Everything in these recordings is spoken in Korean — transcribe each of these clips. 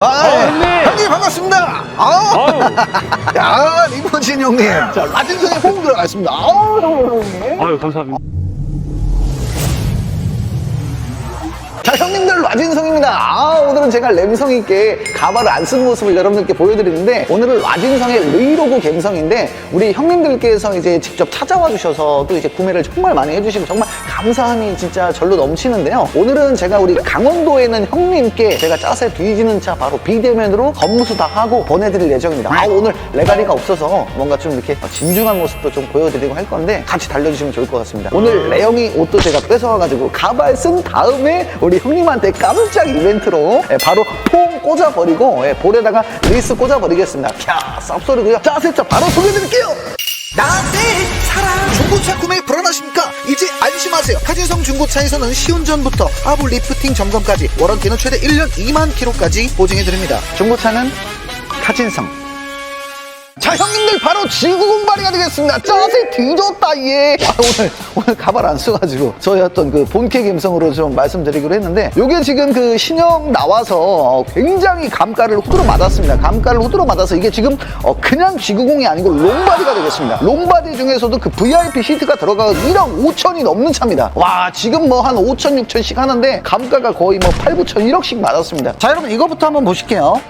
아, 예. 형님! 형님 반갑습니다. 아우. 야, 리모진 형님. 자, 라진성에 호응 들어갔습니다. 아우, 형님. 아유, 감사합니다. 자, 형님들 라진성입니다. 아, 오늘은 제가 램성 있게 가발을 안 쓴 모습을 여러분들께 보여드리는데, 오늘은 라진성의 르이로고 갬성인데, 우리 형님들께서 이제 직접 찾아와 주셔서 또 이제 구매를 정말 많이 해주시고, 정말 감사함이 진짜 절로 넘치는데요. 오늘은 제가 우리 강원도에 있는 형님께 제가 짜세 뒤지는 차 바로 비대면으로 겉무수 다 하고 보내드릴 예정입니다. 아, 오늘 레가리가 없어서 뭔가 좀 이렇게 진중한 모습도 좀 보여드리고 할 건데, 같이 달려주시면 좋을 것 같습니다. 오늘 레영이 옷도 제가 뺏어와가지고 가발 쓴 다음에 우리 형님한테 깜짝 이벤트로 예, 바로 폼 꽂아버리고 예, 볼에다가 리스 꽂아버리겠습니다. 캬, 쌉소리고요. 짜세차 바로 소개해드릴게요. 나한테 사랑 중고차 구매 불안하십니까? 이제 안심하세요. 카진성 중고차에서는 시운전부터 하부 리프팅 점검까지 워런티는 최대 1년 2만 킬로까지 보증해드립니다. 중고차는 카진성. 자 형님들 바로 지구 공발이가 되겠습니다. 짜세 뒤졌다 얘 아, 오늘 오늘 가발 안 써가지고 저희 어떤 그 본캐 감성으로 좀 말씀드리기로 했는데 요게 지금 그 신형 나와서 어, 굉장히 감가를 후드로 맞았습니다. 감가를 후드로 맞아서 이게 지금 어, 그냥 지구공이 아니고 롱바디가 되겠습니다. 롱바디 중에서도 그 VIP 시트가 들어가서 1억 5천이 넘는 차입니다. 와 지금 뭐 한 5천 6천씩 하는데 감가가 거의 뭐 8, 9천 1억씩 맞았습니다. 자 여러분 이거부터 한번 보실게요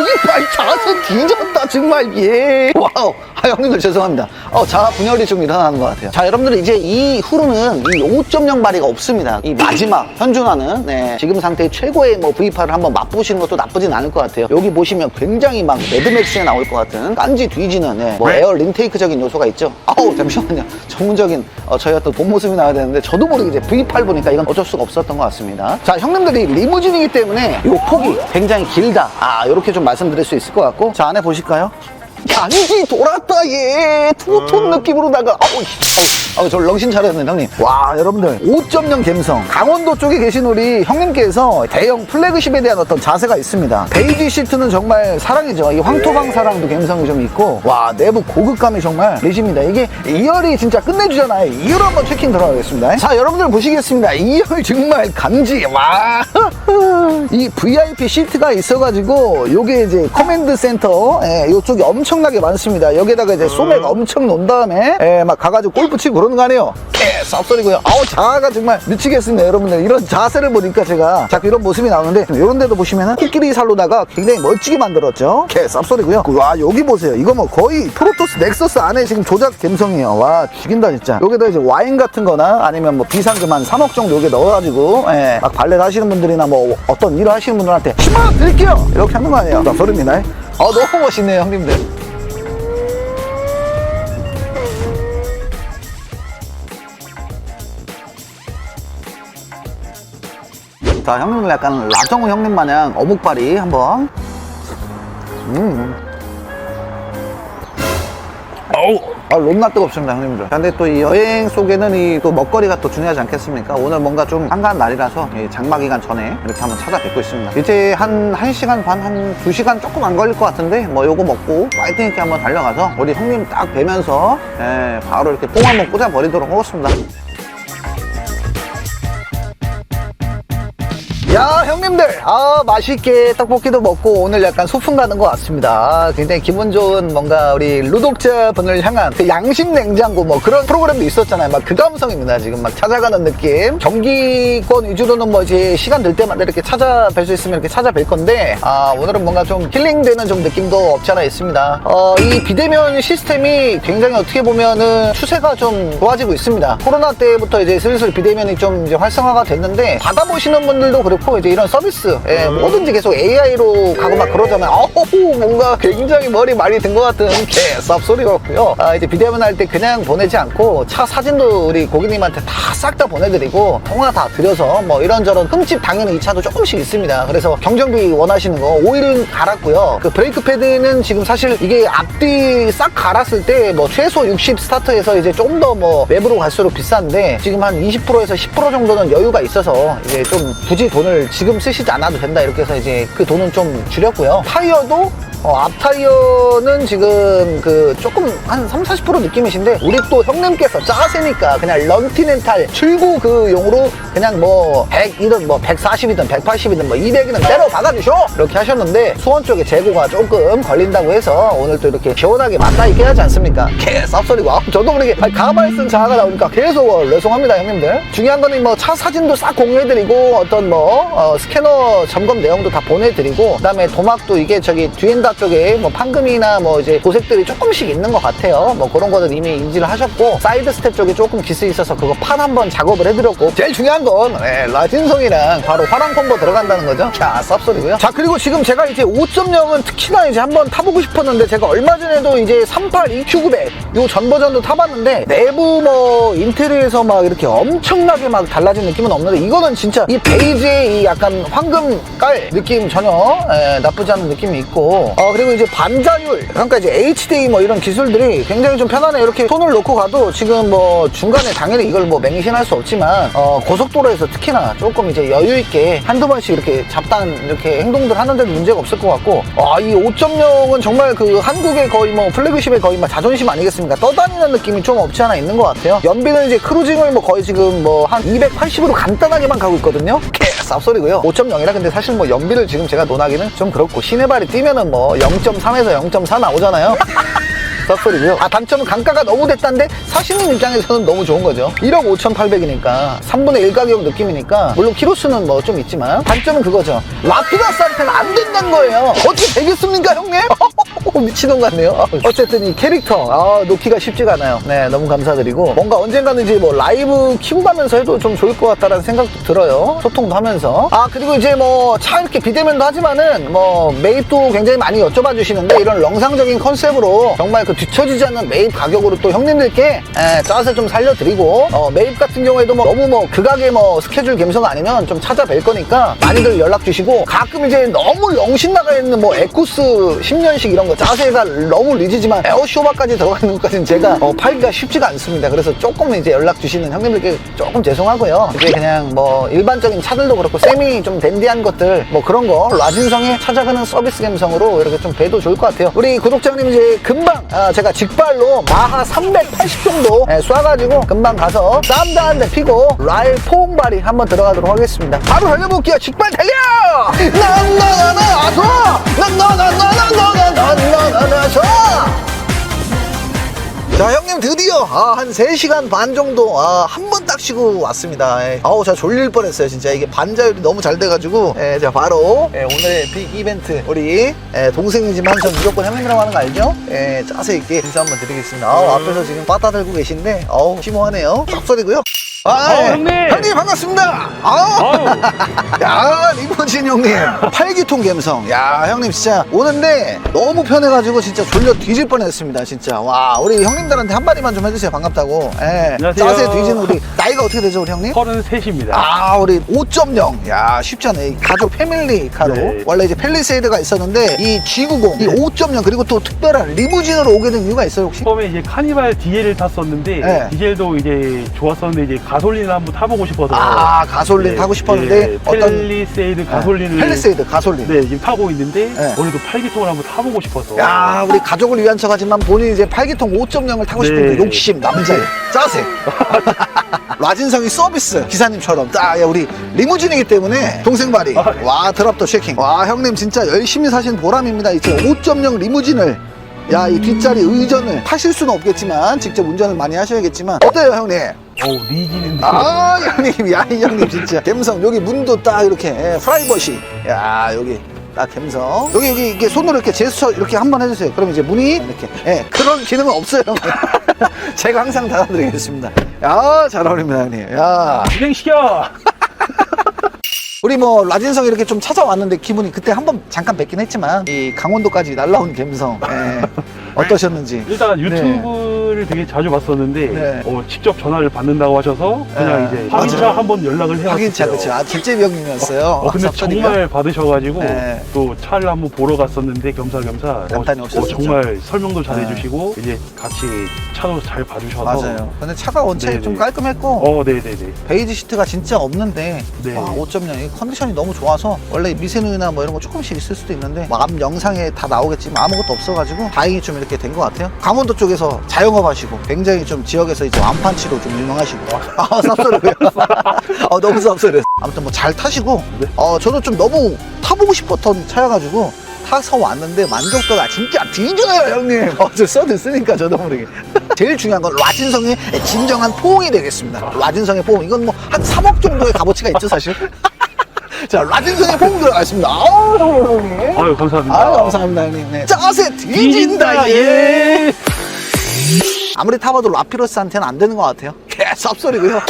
이발 자세 뒤졌다 정말. 예. 와우 아 형님들 죄송합니다. 어 자아 분열이 좀 일어나는 것 같아요. 자 여러분들 이제 이후로는 이 5.0 발이가 없습니다. 이 마지막 현존하는 네, 지금 상태의 최고의 뭐 V8을 한번 맛보시는 것도 나쁘진 않을 것 같아요. 여기 보시면 굉장히 막 매드맥스에 나올 것 같은 깐지 뒤지는 네, 뭐 에어 린테이크적인 요소가 있죠? 아우 잠시만요. 전문적인 어, 저희 어떤 본 모습이 나와야 되는데 저도 모르게 이제 V8 보니까 이건 어쩔 수가 없었던 것 같습니다. 자 형님들이 리무진이기 때문에 이 폭이 굉장히 길다. 아 이렇게 좀 말씀드릴 수 있을 것 같고. 자 안에 보실까요? 간지 돌았다 얘. 투톤 느낌으로다가. 아우 씨, 아우, 저 렁신 차렸네 형님. 와 여러분들. 5.0 갬성. 강원도 쪽에 계신 우리 형님께서 대형 플래그십에 대한 어떤 자세가 있습니다. 베이지 시트는 정말 사랑이죠. 이 황토방 사랑도 갬성이 좀 있고. 와 내부 고급감이 정말 내십니다. 이게 2열이 진짜 끝내주잖아요. 2열 한번 체킹 들어가겠습니다. 자 여러분들 보시겠습니다. 2열 정말 간지. 와 이 VIP 시트가 있어가지고 요게 이제 커맨드 센터 예, 요쪽이 엄청 나게 많습니다. 여기다가 이제 소맥 엄청 놓은 다음에 예, 막 가가지고 골프 치고 그러는 거 아니에요. 예, 쌉소리고요. 아우 자아가 정말 미치겠습니다 여러분들. 이런 자세를 보니까 제가 자꾸 이런 모습이 나오는데 이런 데도 보시면은 코끼리 살로다가 굉장히 멋지게 만들었죠? 개 쌉 소리고요. 와 여기 보세요. 이거 뭐 거의 프로토스 넥서스 안에 지금 조작 감성이에요. 와 죽인다 진짜. 여기다 이제 와인 같은 거나 아니면 뭐 비상금 한 3억 정도 여기 넣어가지고 예, 막 발레 하시는 분들이나 뭐 어떤 일을 하시는 분들한테 10만원 드릴게요. 이렇게 하는 거 아니에요. 쌉소리입니다 아 너무 멋있네요 형님들 자 형님들 약간 라정우 형님 마냥 어묵발이 한번 음. 어우, 아, 롬나 뜨겁습니다, 형님들. 근데 또 이 여행 속에는 이 또 먹거리가 또 중요하지 않겠습니까? 오늘 뭔가 좀 한가한 날이라서 이 장마 기간 전에 이렇게 한번 찾아뵙고 있습니다. 이제 한 1시간 반, 한 2시간 조금 안 걸릴 것 같은데 뭐 요거 먹고 파이팅 있게 한번 달려가서 우리 형님 딱 뵈면서 예, 바로 이렇게 뽕 한번 꽂아버리도록 하겠습니다. 야 형님들. 아 맛있게 떡볶이도 먹고 오늘 약간 소풍 가는 것 같습니다. 아, 굉장히 기분 좋은 뭔가 우리 루독자분을 향한 그 양심 냉장고 뭐 그런 프로그램도 있었잖아요. 막 그 감성입니다. 지금 막 찾아가는 느낌. 경기권 위주로는 뭐 이제 시간 될 때마다 이렇게 찾아뵐 수 있으면 이렇게 찾아뵐 건데 아 오늘은 뭔가 좀 힐링되는 좀 느낌도 없지 않아 있습니다. 어, 이 비대면 시스템이 굉장히 어떻게 보면은 추세가 좀 좋아지고 있습니다. 코로나 때부터 이제 슬슬 비대면이 좀 이제 활성화가 됐는데 받아보시는 분들도 그 렇고 이제 이런 서비스 예, 뭐든지 계속 AI로 가고 막 그러잖아요. 어우 뭔가 굉장히 머리 많이 든 것 같은 개 쌉 소리가 고요. 아, 이제 비대면 할 때 그냥 보내지 않고 차 사진도 우리 고객님한테 다 싹 다 보내드리고 통화 다 드려서 뭐 이런저런 흠집 당연히 이 차도 조금씩 있습니다. 그래서 경정비 원하시는 거 오일 갈았고요. 그 브레이크 패드는 지금 사실 이게 앞뒤 싹 갈았을 때 뭐 최소 60 스타트에서 이제 좀 더뭐 외부로 갈수록 비싼데 지금 한 20%에서 10% 정도는 여유가 있어서 이제 좀 굳이 돈을 지금 쓰시지 않아도 된다. 이렇게 해서 이제 그 돈은 좀 줄였고요. 타이어도 어, 앞 타이어는 지금 그 조금 한 3, 40% 느낌이신데 우리 또 형님께서 짜세니까 그냥 런티넨탈 출구 그 용으로 그냥 뭐 100이든 뭐 140이든 180이든 뭐 200이든 때려 박아주쇼 이렇게 하셨는데 수원 쪽에 재고가 조금 걸린다고 해서 오늘 또 이렇게 시원하게 맞다 있게 하지 않습니까? 개 쌉소리고 아, 저도 모르게 가발 쓴 자아가 나오니까 계속 죄송합니다 형님들 중요한 거는 뭐 차 사진도 싹 공유해드리고 어떤 뭐 어, 스캐너 점검 내용도 다 보내드리고 그 다음에 도막도 이게 저기 뒤엔다 쪽에 뭐 판금이나 뭐 이제 도색들이 조금씩 있는 것 같아요. 뭐 그런 거는 이미 인지를 하셨고 사이드 스텝 쪽에 조금 기스 있어서 그거 판 한번 작업을 해드렸고 제일 중요한 건 네, 라진성이랑 바로 화랑 콤보 들어간다는 거죠. 자 쌉소리고요. 자 그리고 지금 제가 이제 5.0은 특히나 이제 한번 타보고 싶었는데 제가 얼마 전에도 이제 38 EQ900 요 전 버전도 타봤는데 내부 뭐 인테리어에서 막 이렇게 엄청나게 막 달라진 느낌은 없는데 이거는 진짜 이 베이지의 이 약간 황금 깔 느낌 전혀 예, 나쁘지 않은 느낌이 있고 어 그리고 이제 반자율 그러니까 이제 HDA 뭐 이런 기술들이 굉장히 좀 편하네 이렇게 손을 놓고 가도 지금 뭐 중간에 당연히 이걸 뭐 맹신할 수 없지만 어 고속도로에서 특히나 조금 이제 여유 있게 한두 번씩 이렇게 잡다한 이렇게 행동들 하는데도 문제가 없을 것 같고 아 이 5.0은 정말 그 한국의 거의 뭐 플래그십의 거의 뭐 자존심 아니겠습니까? 떠다니는 느낌이 좀 없지 않아 있는 것 같아요. 연비는 이제 크루징을 뭐 거의 지금 뭐 한 280으로 간단하게만 가고 있거든요. 개 쌉소리고요 5.0이라 근데 사실 뭐 연비를 지금 제가 논하기는 좀 그렇고 시내발이 뛰면은 뭐 0.3에서 0.4 나오잖아요 쌉소리고요. 아 단점은 강가가 너무 됐다는데 사시는 입장에서는 너무 좋은 거죠. 1억 5,800이니까 3분의 1 가격 느낌이니까 물론 키로수는 뭐 좀 있지만 단점은 그거죠. 라피다스한테는 안 된다는 거예요. 어떻게 되겠습니까 형님? 미친놈 같네요. 어쨌든 이 캐릭터 아, 놓기가 쉽지가 않아요. 네 너무 감사드리고 뭔가 언젠가는 이제 뭐 라이브 키고 가면서 해도 좀 좋을 것 같다라는 생각도 들어요. 소통도 하면서 아 그리고 이제 뭐 차 이렇게 비대면도 하지만은 뭐 매입도 굉장히 많이 여쭤봐 주시는데 이런 렁상적인 컨셉으로 정말 그 뒤처지지 않는 매입 가격으로 또 형님들께 에, 짜서 좀 살려드리고 어, 매입 같은 경우에도 뭐 너무 뭐 극악의 뭐 스케줄 감소가 아니면 좀 찾아뵐 거니까 많이들 연락 주시고 가끔 이제 너무 영신 나가 있는 뭐 에쿠스 10년식 이런 거 짜세가 너무 리지지만 에어쇼바까지 들어가는 것까지는 제가 어, 팔기가 쉽지가 않습니다. 그래서 조금 이제 연락 주시는 형님들께 조금 죄송하고요. 이제 그냥 뭐 일반적인 차들도 그렇고 세미 좀 댄디한 것들 뭐 그런 거 라진성에 찾아가는 서비스 감성으로 이렇게 좀 봬도 좋을 것 같아요. 우리 구독자님 이제 금방 아, 제가 직발로 마하 380 정도 예, 쏴가지고 금방 가서 쌈다 한 대 피고 라일 포옹발이 한번 들어가도록 하겠습니다. 바로 달려볼게요. 직발 달려! 나나나나 아서! 나나 자 형님 드디어 아, 한 3시간 반 정도 아, 한 번 딱 쉬고 왔습니다. 예. 아우 저 졸릴 뻔했어요 진짜. 이게 반자율이 너무 잘 돼가지고. 예, 자 바로 예, 오늘의 빅 이벤트. 우리 예, 동생이지만 전 무조건 형님이라고 하는 거 알죠? 예, 짜세 있게 인사 한번 드리겠습니다. 아우 앞에서 지금 빠따 들고 계신데 아우 심오하네요. 쌉소리고요 아, 어, 예. 형님! 형님 반갑습니다 아우 야 리모진 형님 팔기통 감성 야 형님 진짜 오는데 너무 편해가지고 진짜 졸려 뒤질 뻔했습니다 진짜 와 우리 형님들한테 한마디만 좀 해주세요 반갑다고 예. 안녕하세요. 짜세 뒤지는 우리 나이가 어떻게 되죠 우리 형님? 33입니다. 아 우리 5.0 야 쉽지 않네 이 가족 패밀리 카로 네. 원래 이제 펠리세이드가 있었는데 이 G90 이 5.0 그리고 또 특별한 리무진으로 오게 된 이유가 있어요 혹시? 처음에 이제 카니발 디젤을 탔었는데 네. 디젤도 이제 좋았었는데 이제 가솔린을 한번 타보고 싶어서 아 가솔린 네, 타고 싶었는데 네, 어떤 펠리세이드 가솔린을 펠리세이드 가솔린 네 지금 타고 있는데 네. 오늘도 팔기통을 한번 타보고 싶어서 야, 우리 가족을 위한 척하지만 본인이 이제 팔기통 5.0을 타고 싶은 네. 그 욕심 남자애 짜세. 라진성이 서비스 기사님처럼 딱 야, 우리 리무진이기 때문에 동생 발이 아, 네. 와 드랍도 쉐킹. 와 형님 진짜 열심히 사신 보람입니다. 이제 5.0 리무진을 야 이 뒷자리 의전을 타실 수는 없겠지만 직접 운전을 많이 하셔야겠지만 어때요 형님? 어우 리기는데. 아 형님 야 이 형님 진짜. 갬성 여기 문도 딱 이렇게 예, 프라이버시. 야 여기 딱 갬성. 여기 여기 이렇게 손으로 이렇게 제스처 이렇게 한번 해주세요. 그럼 이제 문이 이렇게 예 그런 기능은 없어요. 제가 항상 닫아드리겠습니다. 야잘 어울립니다 형님. 야. 진행시켜! 우리 뭐 라진성 이렇게 좀 찾아왔는데 기분이 그때 한번 잠깐 뵙긴 했지만 이 강원도까지 날라온 갬성 예, 어떠셨는지. 일단 네. 유튜브 를 전화를 되게 자주 받았었는데 네. 어, 직접 전화를 받는다고 하셔서 그냥 네. 이제 확인차 맞아요. 한번 연락을 해왔어요. 확인차 그쵸 아 김재비 형님이었어요 어, 근데 삽선이가? 정말 받으셔가지고 네. 또 차를 한번 보러 갔었는데 겸사겸사 어, 간단히 오셨었죠. 정말 설명도 잘해주시고 이제 같이 차도 잘 봐주셔서 맞아요 근데 차가 원체 네네. 좀 깔끔했고 어, 네네네. 베이지 시트가 진짜 없는데 네. 와, 5.0이 컨디션이 너무 좋아서 원래 미세누이나 뭐 이런 거 조금씩 있을 수도 있는데 뭐앞 영상에 다 나오겠지만 아무것도 없어가지고 다행히 좀 이렇게 된 것 같아요 강원도 쪽에서 자영업 하시고 굉장히 좀 지역에서 이제 완판치로 좀 유명하시고. 아 쌉소리고요. 어, 너무 쌉소리 아무튼 뭐 잘 타시고 네. 어 저도 좀 너무 타보고 싶었던 차여가지고 타서 왔는데 만족도가 진짜 뒤져요 형님. 어쩔 써드으니까 저도 모르게. 제일 중요한 건 라진성의 진정한 포옹이 되겠습니다. 라진성의 포옹. 이건 뭐 한 3억 정도의 값어치가 있죠 사실? 자 라진성의 포옹 들어가겠습니다. 아우 형님. 아유, 감사합니다. 아유 감사합니다 형님. 네. 짜세 뒤진다 예 아무리 타봐도 라피러스한테는 안 되는 것 같아요. 개 쌉소리고요